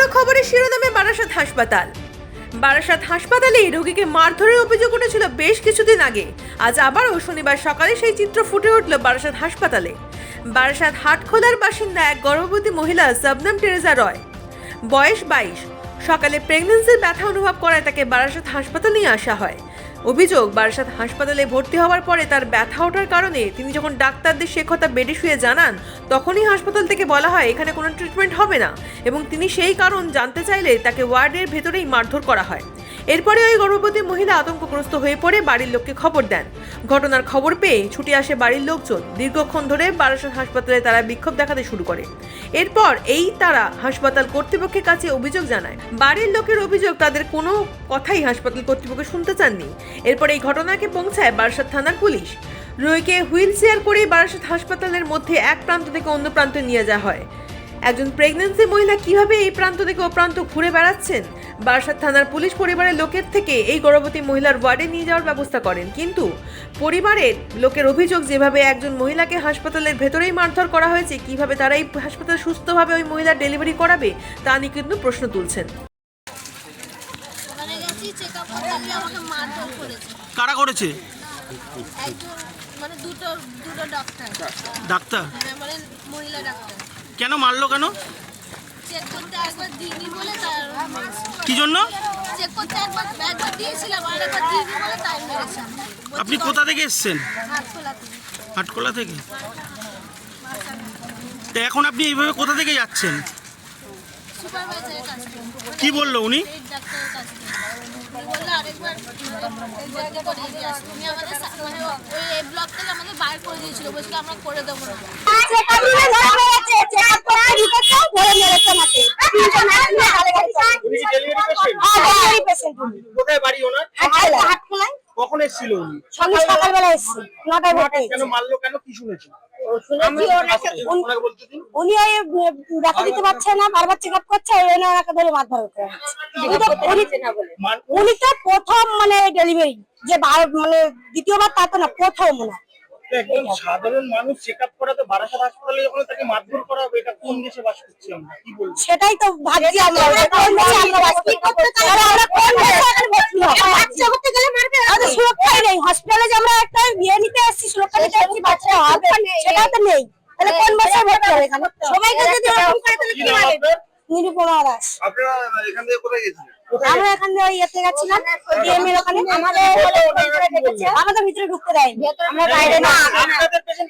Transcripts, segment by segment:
বড় খবরের শিরোনামে বারাসাত হাসপাতাল। বারাসাত হাসপাতালে রোগীকে মারধরের অভিযোগ উঠেছিল বেশ কিছুদিন আগে। আজ আবারও শনিবার সকালে সেই চিত্র ফুটে উঠল বারাসাত হাসপাতালে। বারাসাত হাটখোলার বাসিন্দা এক গর্ভবতী মহিলা জবনাম টেরেজা রয়। বয়স বাইশ। সকালে প্রেগনেন্সির ব্যথা অনুভব করায় তাকে বারাসাত হাসপাতালে নিয়ে আসা হয়। অভিযোগ, বারাসাত হাসপাতালে ভর্তি হওয়ার পরে তার ব্যথা ওঠার কারণে তিনি যখন ডাক্তারদের সে কথা বেডে শুয়ে জানান, তখনই হাসপাতাল থেকে বলা হয় এখানে কোনো ট্রিটমেন্ট হবে না এবং তিনি সেই কারণ জানতে চাইলে তাকে ওয়ার্ডের ভেতরেই মারধর করা হয়। এরপরে ওই গর্ভবতী মহিলা আতঙ্কগ্রস্ত হয়ে পড়ে, বাড়ির লোককে খবর দেন। ঘটনার খবর পেয়ে ছুটে আসে বাড়ির লোকজন। দীর্ঘক্ষণ ধরে বারাসাত হাসপাতালে তারা বিক্ষোভ দেখাতে শুরু করে। এরপর এই তারা হাসপাতাল কর্তৃপক্ষের কাছে অভিযোগ জানায়। বাড়ির লোকের অভিযোগ, তাদের কোনো কথাই হাসপাতাল কর্তৃপক্ষ শুনতে চাননি। এরপর এই ঘটনাকে পৌঁছায় বারাসাত থানার পুলিশ। রোগীকে হুইল চেয়ার করেই বারাসাত হাসপাতালের মধ্যে এক প্রান্ত থেকে অন্য প্রান্তে নিয়ে যাওয়া হয়। একজন প্রেগন্যান্সি মহিলা কীভাবে এই প্রান্ত থেকে ও প্রান্ত ঘুরে বেড়াচ্ছেন? বারাসাত থানার পুলিশ পরিবারের লোকের থেকে এই গর্ভবতী মহিলার ওয়ার্ডে নিয়ে যাওয়ার ব্যবস্থা করেন। কিন্তু পরিবারের লোকের অভিযোগ যেভাবে একজন মহিলাকে হাসপাতালের ভেতরেই মারধর করা হয়েছে কীভাবে তারা এই হাসপাতালে সুস্থভাবে ওই মহিলার ডেলিভারি করাবে তা নিয়ে কিন্তু প্রশ্ন তুলছেন। করেছে। কারা করেছে? মানে দুটো দুটো ডাক্তার ডাক্তার? মানে মহিলা ডাক্তার। কেন মারলো কেন? কি জন্য? আপনি কোথা থেকে এসেছেন? হাটকোলা থেকে। তো এখন আপনি এইভাবে কোথা থেকে যাচ্ছেন? কি বলল উনি? কোথায় বাড়ি ওনার? কখন এসেছিল উনি? সকালবেলা এসছি নটায় কেন মারলো কেন? কি শুনেছেন? শুনেছি ওনাকে উনি- ওনাকে বলতে দিন। উনি ওই দেখা দিতে পারছে না বারবার চেক আপ করছে ওই জন্য ওনাকে ধরে মারধর করে উনি তো উনি- মার- উনি তো প্রথম মানে ডেলিভারি যে মানে দ্বিতীয়বার তা তো না প্রথম ওনার। একজন সাধারণ মানুষ চেক করাতে বারাসাত হাসপাতালে যখন তাকে মারধর করা হবে এটা কোন দেশে বাস করছি আমরা? কি বলব? সেটাই তো ভাবছি আমরা কোন দেশে এখানে ভর্তি হব? আমাদের সুরক্ষাই নেই হসপিটালে যে আমরা একটা বিয়ে নিতে এসেছি সুরক্ষা নিতে এসেছি বাচ্চা হবে। সেটাও তো নেই। তাহলে কোন বছর ভর্তি হবে এখানে? সবাইকে যদি এরকম করে তাহলে কি হবে নিরুপমা দাস আপনারা এখান থেকে কোথায় গেছিলেন? আমরা এখানে ইয়েতে গেছিলাম ডিএমএর ওখানে। আমাদের আমাদের ভিতরে ঢুকতে দেয়নি। আমরা বাইরে না।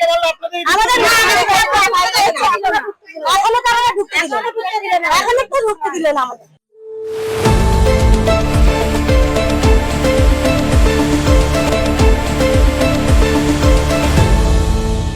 বলল আপনাদের আমাদের না এখনও তো আমরা ঢুকতে দিল না। এখনও তো ঢুকতে দিল না আমাদের।